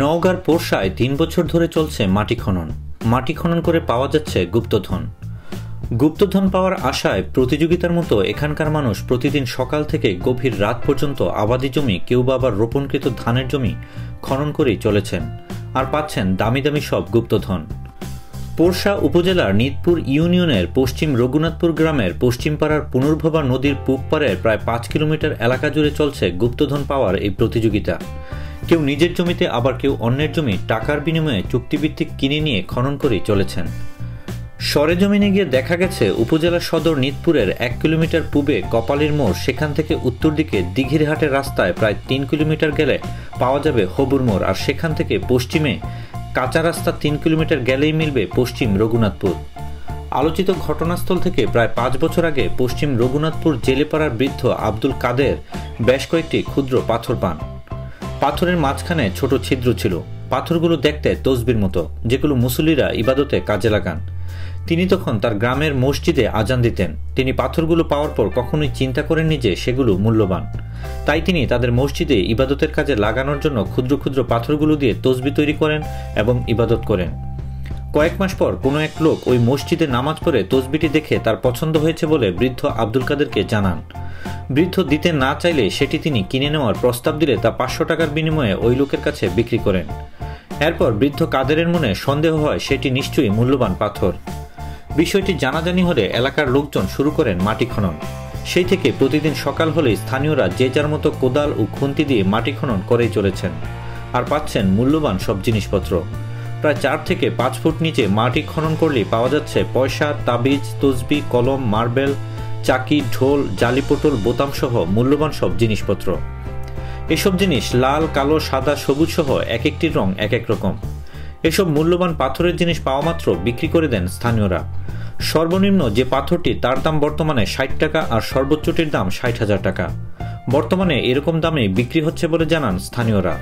নওগাঁর পোরশায় তিন বছর ধরে চলছে মাটি খনন। মাটি খনন করে পাওয়া যাচ্ছে গুপ্তধন। গুপ্তধন পাওয়ার আশায় প্রতিযোগিতার মতো এখানকার মানুষ প্রতিদিন সকাল থেকে গভীর রাত পর্যন্ত আবাদি জমি কেউ বা আবার রোপণকৃত ধানের জমি খনন করেই চলেছেন আর পাচ্ছেন দামি দামি সব গুপ্তধন। পোরশা উপজেলার নিতপুর ইউনিয়নের পশ্চিম রঘুনাথপুর গ্রামের পশ্চিমপাড়ার পুনর্ভবা নদীর পূব প্রায় পাঁচ কিলোমিটার এলাকা জুড়ে চলছে গুপ্তধন পাওয়ার এই প্রতিযোগিতা। কেউ নিজের জমিতে, আবার কেউ অন্যের জমি টাকার বিনিময়ে চুক্তিভিত্তিক কিনে নিয়ে খনন করেই চলেছেন। সরেজমিনে গিয়ে দেখা গেছে, উপজেলা সদর নিতপুরের এক কিলোমিটার পূবে কপালির মোড়, সেখান থেকে উত্তর দিকে দিঘিরহাটের রাস্তায় প্রায় তিন কিলোমিটার গেলে পাওয়া যাবে হবুর মোড়, আর সেখান থেকে পশ্চিমে কাঁচা রাস্তা তিন কিলোমিটার গেলেই মিলবে পশ্চিম রঘুনাথপুর। আলোচিত ঘটনাস্থল থেকে প্রায় পাঁচ বছর আগে পশ্চিম রঘুনাথপুর জেলেপাড়ার বৃদ্ধ আব্দুল কাদের বেশ কয়েকটি ক্ষুদ্র পাথর পান। পাথরের মাঝখানে ছোট ছিদ্র ছিল। পাথরগুলো দেখতে তসবির মতো, যেগুলো মুসল্লিরা ইবাদতে কাজে লাগান। তিনি তখন তার গ্রামের মসজিদে আজান দিতেন। তিনি পাথরগুলো পাওয়ার পর কখনোই চিন্তা করেননি যে সেগুলো মূল্যবান। তাই তিনি তাদের মসজিদে ইবাদতের কাজে লাগানোর জন্য ক্ষুদ্র ক্ষুদ্র পাথরগুলো দিয়ে তসবি তৈরি করেন এবং ইবাদত করেন। কয়েক মাস পর কোনো এক লোক ওই মসজিদে নামাজ পড়ে তসবিটি দেখে তার পছন্দ হয়েছে বলে বৃদ্ধ আব্দুল কাদেরকে জানান। বৃদ্ধ দিতে না চাইলে সেটি তিনি কিনে নেওয়ার প্রস্তাব দিলে তা পাঁচশো টাকার বিনিময়ে ওই লোকের কাছে বিক্রি করেন। এরপর বৃদ্ধ কাদেরের মনে সন্দেহ হয় সেটি নিশ্চয়ই মূল্যবান পাথর। বিষয়টি জানাজানি হলে এলাকার লোকজন শুরু করেন মাটি খনন। সেই থেকে প্রতিদিন সকাল হলেই স্থানীয়রা যে যার মতো কোদাল ও খুন্তি দিয়ে মাটি খনন করেই চলেছেন আর পাচ্ছেন মূল্যবান সব জিনিসপত্র। প্রায় চার থেকে পাঁচ ফুট নিচে মাটি খনন করলেই পাওয়া যাচ্ছে পয়সা, তাবিজ, তসবি, কলম, মার্বেল চাকি, ঢোল জালিপোটল বোতামসহ মূল্যবান সব জিনিসপত্র। এসব জিনিস লাল, কালো, সাদা, সবুজ সহ এক একটি রং এক এক রকম। এসব মূল্যবান পাথরের জিনিস পাওয়া মাত্র বিক্রি করে দেন স্থানীয়রা। সর্বনিম্ন যে পাথরটি তার দাম বর্তমানে ষাট টাকা আর সর্বোচ্চটির দাম ষাট হাজার টাকা। বর্তমানে এরকম দামে বিক্রি হচ্ছে বলে জানান স্থানীয়রা।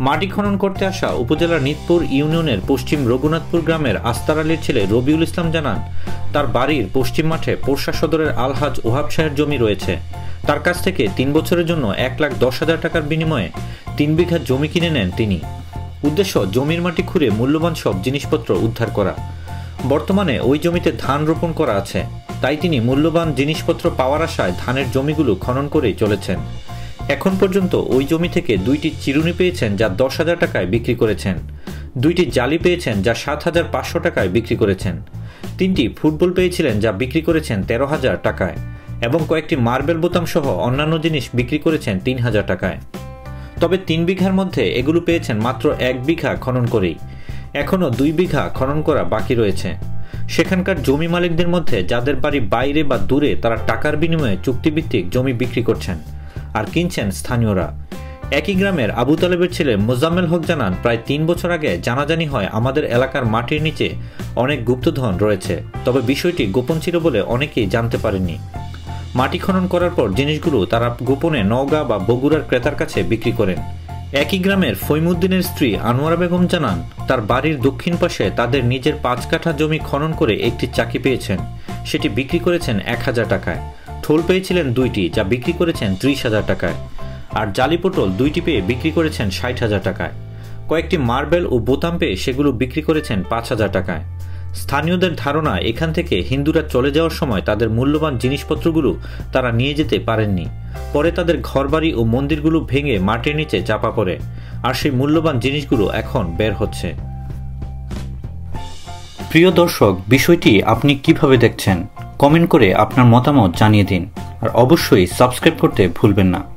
মাটি খনন করতে আসা উপজেলার নিতপুর ইউনিয়নের পশ্চিম রঘুনাথপুর গ্রামের আস্তার আলীর ছেলে রবিউল ইসলাম জানান তার বাড়ির পশ্চিম মাঠে পোরশা সদরের আলহাজ ওহাব শাহের জমি রয়েছে। তার কাছ থেকে তিন বছরের জন্য এক লাখ দশ হাজার টাকার বিনিময়ে তিন বিঘা জমি কিনে নেন তিনি। উদ্দেশ্য জমির মাটি খুঁড়ে মূল্যবান সব জিনিসপত্র উদ্ধার করা। বর্তমানে ওই জমিতে ধান রোপণ করা আছে। তাই তিনি মূল্যবান জিনিসপত্র পাওয়ার আশায় ধানের জমিগুলো খনন করেই চলেছেন। এখন পর্যন্ত ওই জমি থেকে দুইটি চিরুনি পেয়েছেন যা দশ হাজার টাকায় বিক্রি করেছেন। দুইটি জালি পেয়েছেন যা সাত হাজার পাঁচশো টাকায় বিক্রি করেছেন। তিনটি ফুটবল পেয়েছিলেন যা বিক্রি করেছেন তেরো হাজার টাকায় এবং কয়েকটি মার্বেল বোতাম সহ অন্যান্য জিনিস বিক্রি করেছেন তিন হাজার টাকায়। তবে তিন বিঘার মধ্যে এগুলো পেয়েছেন মাত্র এক বিঘা খনন করেই। এখনও দুই বিঘা খনন করা বাকি রয়েছে। সেখানকার জমি মালিকদের মধ্যে যাদের বাড়ি বাইরে বা দূরে তারা টাকার বিনিময়ে চুক্তিভিত্তিক জমি বিক্রি করছেন আর কিনছেন স্থানীয়রা। একই গ্রামের আবু তালেবের ছেলে মোজাম্মেল হক জানান, প্রায় তিন বছর আগে জানাজানি হয় আমাদের এলাকার মাটির নিচে অনেক গুপ্তধন রয়েছে। তবে বিষয়টি গোপন ছিল বলে অনেকেই জানতে পারেননি। মাটি খনন করার পর জিনিসগুলো তারা গোপনে নওগাঁ বা বগুড়ার ক্রেতার কাছে বিক্রি করেন। একই গ্রামের ফৈমুদ্দিনের স্ত্রী আনোয়ারা বেগম জানান, তার বাড়ির দক্ষিণ পাশে তাদের নিজের পাঁচ কাঠা জমি খনন করে একটি চাকি পেয়েছেন। সেটি বিক্রি করেছেন এক হাজার টাকায়। ঠোল পেয়েছিলেন দুইটি, যা বিক্রি করেছেন ত্রিশ হাজার টাকায়। আর জালি পটল দুইটি পেয়ে বিক্রি করেছেন ষাট হাজার টাকায়। কয়েকটি মার্বেল ও বোতাম পেয়ে সেগুলো বিক্রি করেছেন পাঁচ হাজার টাকায়। স্থানীয়দের ধারণা, এখান থেকে হিন্দুরা চলে যাওয়ার সময় তাদের মূল্যবান জিনিসপত্রগুলো তারা নিয়ে যেতে পারেননি। পরে তাদের ঘরবাড়ি ও মন্দিরগুলো ভেঙে মাটির নিচে চাপা পড়ে, আর সেই মূল্যবান জিনিসগুলো এখন বের হচ্ছে। প্রিয় দর্শক, বিষয়টি আপনি কীভাবে দেখছেন? কমেন্ট করে আপনার মতামত জানিয়ে দিন, আর অবশ্যই সাবস্ক্রাইব করতে ভুলবেন না।